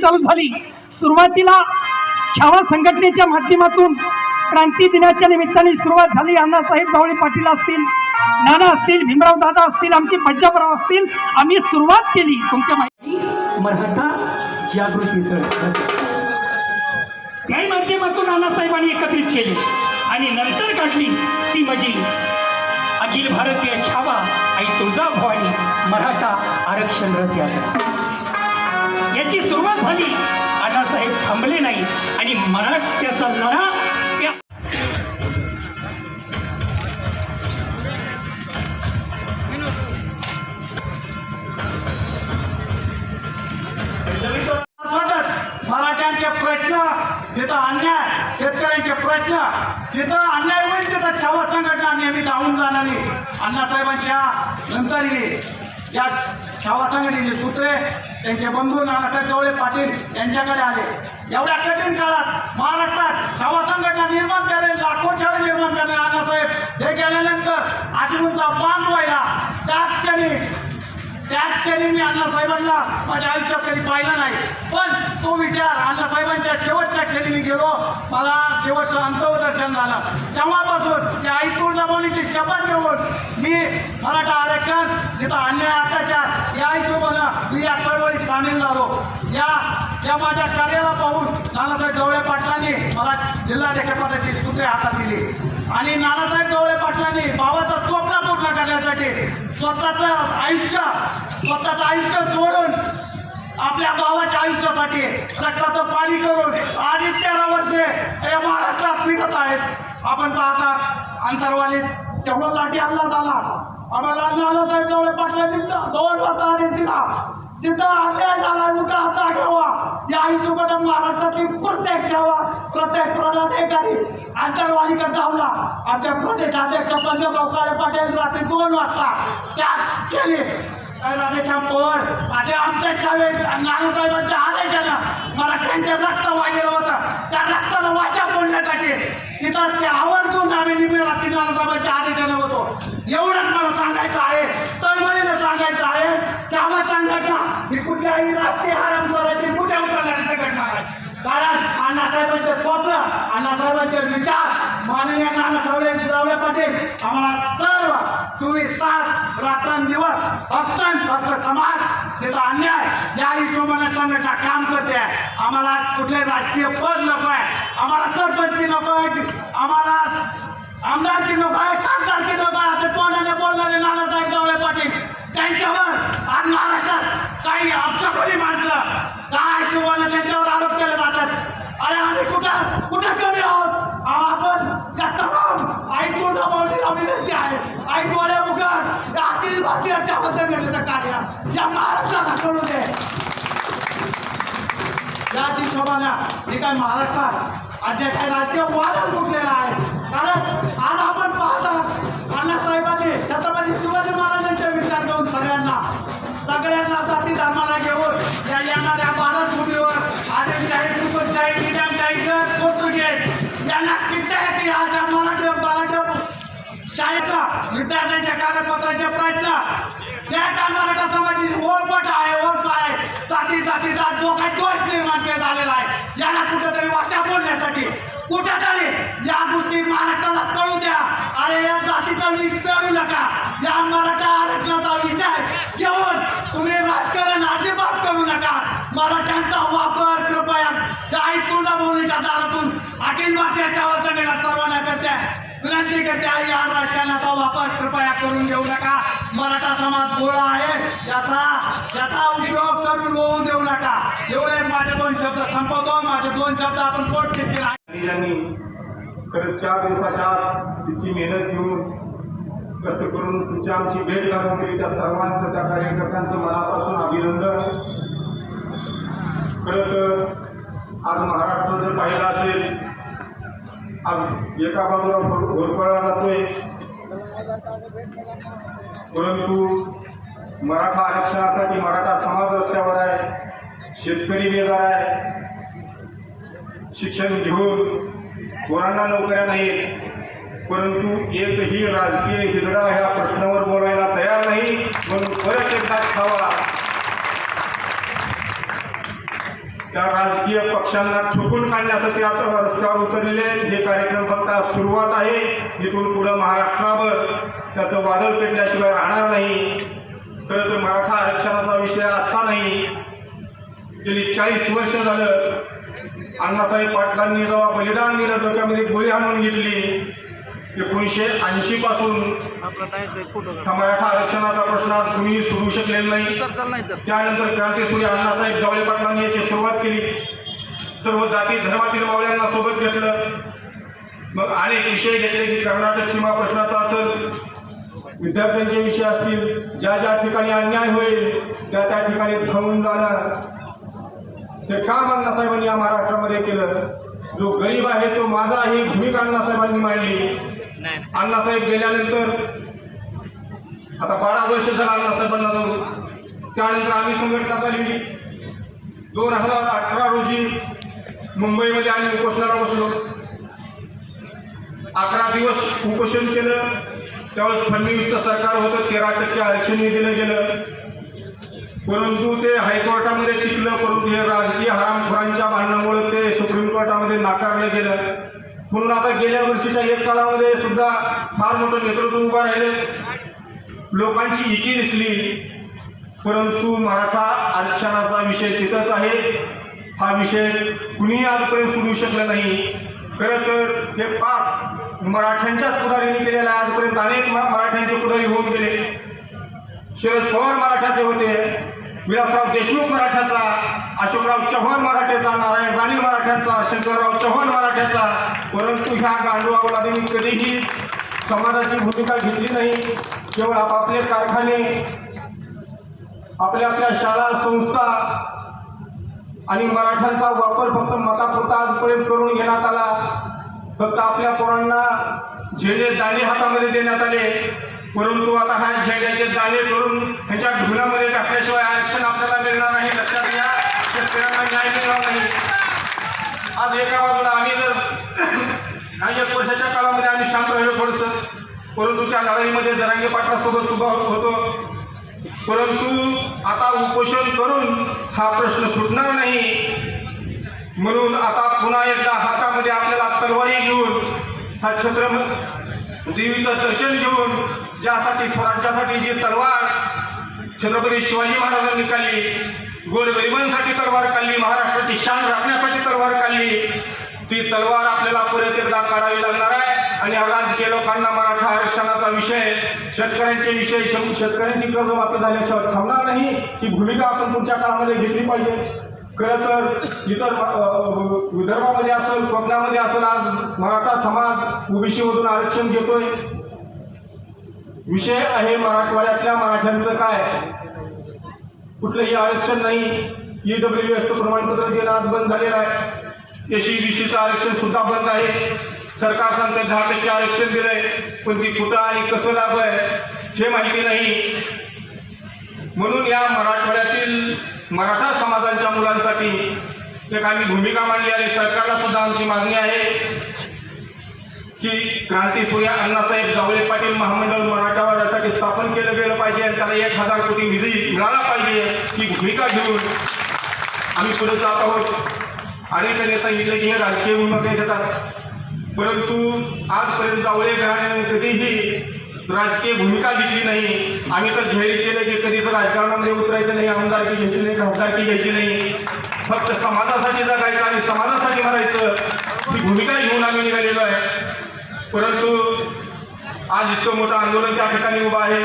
चालू झाली. सुरुवातीला छावा संघटनेच्या माध्यमातून क्रांती दिनाच्या निमित्ताने सुरुवात झाली. अण्णासाहेब जावळे पाटील असतील नाना असतील भीमराव दादा असतील आमचे पंजाबराव असतील आम्ही सुरुवात केली. तुमच्या माहिती मराठा जागृती त्याही माध्यमातून नानासाहेबांनी एकत्रित केले. आणि नंतर काढली ती मजी अखिल भारतीय छावा आई तुळजाभवानी मराठा आरक्षण रथ यात्रा. याची सुरुवात झाली. अण्णासाहेब थांबले नाही. आणि मराठ्याचा लढा धावून अण्णासाहेबांच्या नंतर या छावा संघटनेचे सूत्रे त्यांचे बंधू नानासाहेब जवळे पाटील यांच्याकडे आले. एवढ्या कठीण काळात महाराष्ट्रात छावा संघटना निर्माण केले लाखो छावे निर्माण करणे अण्णासाहेब हे केल्यानंतर आश्रमचा बांध व्हायला त्या क्षणी त्या क्षणी मी अण्णासाहेबांना माझ्या आयुष्यात कधी पाहिलं नाही. पण तो विचार अण्णासाहेबांच्या शेवटच्या क्षणी मी गेलो. मला शेवटचं अंतर्दर्शन झालं. तेव्हापासून त्या आई तुळजाभवानीची शपथ घेऊन मी मराठा आरक्षण जिथं अन्याय अत्याचार या हिशोबानं मी या चळवळीत सामील झालो. या या माझ्या कार्याला पाहून नानासाहेब जवळे पाटलांनी मला जिल्हाध्यक्ष पदाची सूत्रे हातात दिली. आणि नानासाहेब जवळे पाटलांनी बाबाचा स्वप्न पूर्ण करण्यासाठी स्वतःचं आयुष्य स्वतःचं आयुष्य सोडून आपल्या भावाच्या आयुष्यासाठी रक्ताचं पाणी करून आज तेरा वर्षे या महाराष्ट्रात फिरत आहेत. आपण पाहता अंतरवालीत जेव्हा लाठी हल्ला झाला आम्हाला नानासाहेब जवळे पाटलांनी दोन वाजता आदेश दिला. जिथं अन्याय झाला मुद्दा हाता घ्यावा या हिशोबाने महाराष्ट्रातली प्रत्येक ठेवा प्रत्येक पदाधिकारी आंतरवालीकडे धावला. आमच्या प्रदेशाध्यक्ष पंजाबराव काळे पाटील रात्री दोन वाजता त्या राजाच्या पोर असे आमच्या छावे नानासाहेबांच्या आदेशानं मला त्यांचे रक्त वाढलेलं होतं. त्या रक्ताला वाचा फोडण्यासाठी. तिथं ते आवर्जून आम्ही निमेरात्री नानासाहेबांच्या आदेशानं होतो. एवढंच मला सांगायचं आहे. तळमळीनं सांगायचं आहे. छावा संघटना. ही कुठल्याही राष्ट्रीय आराम करायची कुठे उतरण्याची संघटना आहे. कारण अण्णासाहेबांचे स्वप्न अण्णासाहेबांचे विचार माननीय नानासाहेब जावळे पाटील आम्हाला सर्व चोवीस तास रात्रंदिवस फक्त फक्त समाज जिथं अन्याय या हिशोबाने संघटना काम करते. आहे आम्हाला कुठले राजकीय पद नको आहे. आम्हाला सरपंचकी नको आहे. आम्हाला आमदारकी नको आहे खासदारकी नको आहे. असे तोंडाने बोलणारे नानासाहेब जावळे पाटील त्यांच्यावर आज महाराष्ट्रात काही अपशकुनी माणसं काय हिशोबाने त्यांच्यावर आरोप केले जातात. अरे आम्ही कुठं कुठं कमी आहोत? या अखिल घडलेलं कार्य. या महाराष्ट्राला कळू दे. याची शोभाना जे काय महाराष्ट्रात आज जे काही राजकीय वादळ फुटलेला आहे. जो काही दोष निर्माण केला झालेला आहे याला कुठेतरी वाचा बोलण्यासाठी कुठेतरी या गोष्टी महाराष्ट्राला कळू द्या. अरे या जातीचा विष पेरू नका. या मराठा आरक्षणाचा विचार घेऊन तुम्ही राजकारण अजिबात करू नका. मराठ्यांचा वापर कृपया. या आई तुळजाभवानीच्या दारातून अखिल भारतीय वचनेला सर्वांना करते विनंती करते आहे या राजकारणाचा वापर कृपया करून घेऊ नका. मराठा समाज गोळा आहे. याचा याचा उपयोग करून होऊ देऊ नका. एवढे माझे दोन शब्द संपवतो. माझे दोन शब्द आपण पोट घेतले खरं चार दिवसाच्या इतकी मेहनत घेऊन कष्ट करून तुमची आमची भेट लागून केली त्या सर्वांचं त्या कार्यकर्त्यांचं मनापासून अभिनंदन. खरं तर आज महाराष्ट्र जर पाहिलं असेल एका बाजूला जातोय परंतु मराठा आरक्षणासाठी मराठा समाज रस्त्यावर आहे, शेतकरी बेजार आहे, शिक्षण घेऊन पोरांना नोकऱ्या नाहीत, परंतु एकही राजकीय हिजडा ह्या प्रश्नावर बोलायला तयार नाही परत एकदा खावा. त्या राजकीय पक्षांना ठोकून काढण्यासाठी आता रस्त्यावर उतरलेले आहेत. हे कार्यक्रम फक्त आज सुरुवात आहे. इथून पुढं महाराष्ट्रावर त्याचं वादळ पेटल्याशिवाय राहणार नाही. खरं तर मराठा आरक्षणाचा विषय असा नाही. गेली चाळीस वर्ष झालं. अण्णासाहेब पाटलांनी जेव्हा बलिदान दिलं डोक्यामध्ये गोळी आणून घेतली. एकोणीसशे ऐंशी पासून मराठा आरक्षणाचा प्रश्न कुणीही सोडवू शकलेला नाही. त्यानंतर क्रांतीसूर्य अण्णासाहेब जावळे पाटलांनी याची सुरुवात केली. सर्व जाती धर्मातील मावळ्यांना सोबत घेतलं. मग अनेक विषय घेतले की कर्नाटक सीमा प्रश्नाचा असेल विद्यार्थ्यांचे विषय असतील ज्या ज्या ठिकाणी अन्याय होईल त्या त्या ठिकाणी थांबून जाणं हे काम अण्णासाहेबांनी या महाराष्ट्रामध्ये केलं? जो गरीब आहे तो माझा ही भूमिका अण्णासाहेबांनी मांडली. अण्णासाहेब गेल्यानंतर आता बारा वर्ष झालं अण्णासाहेबांना जाऊन त्यानंतर आम्ही संघटना चालवली. दोन हजार अठरा रोजी मुंबईमध्ये आम्ही उपोषणाला बसलो. अकरा दिवस उपोषण केलं. त्यावेळेस फडणवीसचं सरकार होतं तेरा टक्के आरक्षणही दिलं गेलं. परंतु ते हायकोर्टामध्ये टिकलं परंतु हे राजकीय हरामखोरांच्या भांडणामुळे ते सुप्रीम कोर्टामध्ये नाकारलं गेलं. म्हणून आता गेल्या वर्षीच्या एक काळामध्ये सुद्धा फार मोठं नेतृत्व उभं राहिले. लोकांची इकी दिसली परंतु मराठा आरक्षणाचा विषय तिथंच आहे. हा विषय कुणीही आजपर्यंत सोडवू शकला नाही. खरं तर हे पाप मराठ्यांच्याच पुढारीने केलेलं आहे. आजपर्यंत अनेक मराठ्यांचे पुढारी होऊन गेले. शरद पवार मराठ्याचे होते विलासराव देशमुख मराठ्याचा अशोकराव चव्हाण मराठ्याचा नारायण राणे मराठ्याचा शंकरराव चव्हाण मराठ्याचा परंतु ह्या गांडू अवलादींनी कधीही समाजाची भूमिका घेतली नाही. केवळ आपापले कारखाने आपल्या आपल्या शाळा संस्था आणि मराठ्यांचा वापर फक्त मतापुरता आजपर्यंत करून घेण्यात आला. फक्त आपल्या पोरांना झेले दाणे हातामध्ये देण्यात आले. परंतु आता ह्या झेंड्याचे दाणे करून ह्यांच्या ढुलामध्ये टाकल्याशिवाय आरक्षण आपल्याला मिळणार नाही. लक्षात घ्या शेतकऱ्यांना न्याय मिळणार नाही. आज एका बाजूला आम्ही जर काही एक वर्षाच्या काळामध्ये आम्ही शांत राहिलो थोडंसं परंतु त्या लढाईमध्ये जरांगे पाटलासोबत सुद्धा होतो. परंतु आता उपोषण करून हा प्रश्न सुटणार नाही. म्हणून आता पुन्हा एकदा हातामध्ये आपल्याला तलवारी घेऊन हा छत्र देवीचं दर्शन घेऊन ज्यासाठी स्वराज्यासाठी जी तलवार छत्रपती शिवाजी महाराजांनी काढली गोरगरिबांसाठी तलवार काढली महाराष्ट्राची शान राखण्यासाठी तलवार काढली ती तलवार आपल्याला परत एकदा काढावी लागणार आहे. आणि राजकीय लोकांना मराठा आरक्षणाचा विषय शेतकऱ्यांचे विषय शेतकऱ्यांची शेतकऱ्यांची कर्जमाफी झाल्याशिवाय थांबणार नाही. ही भूमिका आपण पुढच्या काळामध्ये घेतली पाहिजे. खरं तर इतर विदर्भामध्ये असेल कोकणामध्ये असेल आज मराठा समाज ओबीसीमधून आरक्षण घेतोय. विषय आहे मराठवाड्यातल्या मराठ्यांचं काय? कुठलंही आरक्षण नाही. ईडब्ल्यू एसचं प्रमाणपत्र देणं आज बंद झालेलं आहे. एसी बी सीचं आरक्षण सुद्धा बंद आहे. सरकार सांगतं दहा टक्के आरक्षण दिलंय. पण ती कुठं आणि कसं लागू आहे हे माहिती नाही. म्हणून या मराठवाड्यातील मराठा समाजाच्या मुलांसाठी एक आम्ही भूमिका मांडली आणि सरकारला सुद्धा आमची मागणी आहे. की क्रांतीसूर्य अण्णासाहेब जावळे पाटील महामंडळ मराठावाड्यासाठी स्थापन केलं गेलं पाहिजे आणि त्याला एक हजार कोटी निधी मिळाला पाहिजे ही भूमिका घेऊन आम्ही पुढे जात आहोत. आणि त्यांनी सांगितलं की हे राजकीय भूमिका घेतात परंतु आजपर्यंत जावळे घराण्याने कधीही राजकीय भूमिका घेतली नाही. आम्ही तर जाहीर केलं की कधीच राजकारणामध्ये उतरायचं नाही आमदारकी घ्यायची नाही खासदारकी घ्यायची नाही. फक्त समाजासाठी जगायचं आणि समाजासाठी मरायचं ही भूमिका घेऊन आम्ही निघालेलो आहे. परंतु आज इतकं मोठं आंदोलन त्या ठिकाणी उभं आहे.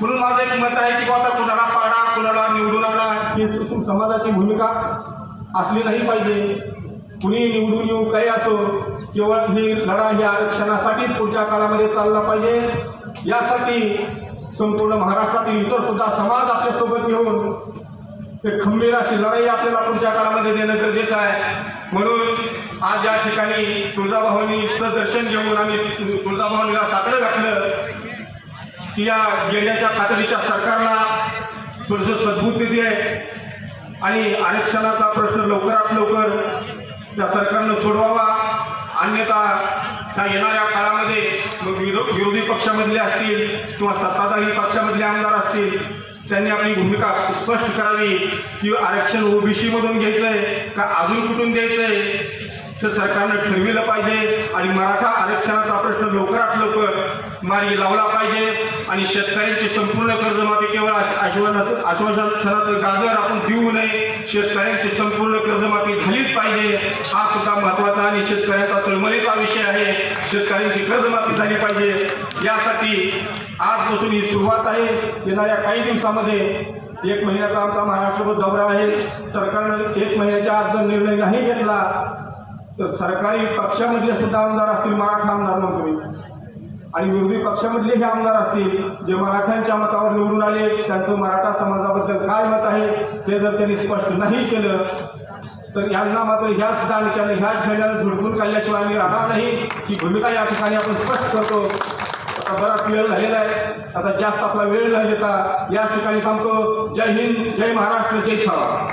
म्हणून माझं एक मत आहे की आता कुणाला पाडा कुणाला निवडून आणा ही समाजाची भूमिका असली नाही पाहिजे. कुणी निवडून येऊ काही असो केवळ ही लढा ही आरक्षणासाठीच पुढच्या काळामध्ये चालला पाहिजे. यासाठी संपूर्ण महाराष्ट्रातील इतर सुद्धा समाज आपल्यासोबत घेऊन एक खंबीर अशी लढाई आपल्याला पुढच्या काळामध्ये देणं गरजेचं आहे. म्हणून आज या ठिकाणी तुळजाभवानीचं दर्शन घेऊन आम्ही तुळजाभवानीला साकडं घातलं की या गेल्याच्या कातडीच्या सरकारला थोडंसं सद्बुद्धी आहे आणि आरक्षणाचा प्रश्न लवकरात लवकर त्या सरकारनं सोडवावा. अन्यथा त्या येणाऱ्या काळामध्ये मग विरो विरोधी पक्षामधले असतील किंवा सत्ताधारी पक्षामधले आमदार असतील त्यांनी आपली भूमिका स्पष्ट करावी की आरक्षण ओबीसीमधून घ्यायचं घ्यायचंय का अजून कुठून द्यायचंय? तर सरकारनं ठरविलं पाहिजे आणि मराठा आरक्षणाचा प्रश्न लवकरात लवकर मार्गी लावला पाहिजे आणि शेतकऱ्यांची संपूर्ण कर्जमाफी केवळ आश- आश्वासन गाजर आपण देऊ नये. शेतकऱ्यांची संपूर्ण कर्जमाफी झालीच पाहिजे. हा सुद्धा महत्त्वाचा आणि शेतकऱ्यांचा तळमळीचा विषय आहे. शेतकऱ्यांची कर्जमाफी झाली पाहिजे. यासाठी आजपासून ही सुरुवात आहे. येणाऱ्या काही दिवसामध्ये एक महिन्याचा आमचा महाराष्ट्रभर दौरा आहे. सरकारनं एक महिन्याच्या आत जर निर्णय नाही घेतला तर सरकारी पक्षामधले सुद्धा आमदार असतील मराठा आमदार म्हणतो आणि विरोधी पक्षामधले हे आमदार असतील जे मराठ्यांच्या मतावर निवडून आले त्यांचं मराठा समाजाबद्दल काय मत आहे ते जर त्यांनी स्पष्ट नाही केलं तर यांना मात्र ह्याच दाणक्याने ह्याच झेंड्याने झुडपून काढल्याशिवाय आम्ही राहणार नाही. ही भूमिका या ठिकाणी आपण स्पष्ट करतो. आता बराच वेळ झालेला आहे. आता जास्त आपला वेळ न देता या ठिकाणी थांबतो. जय हिंद जय महाराष्ट्र जय छावा.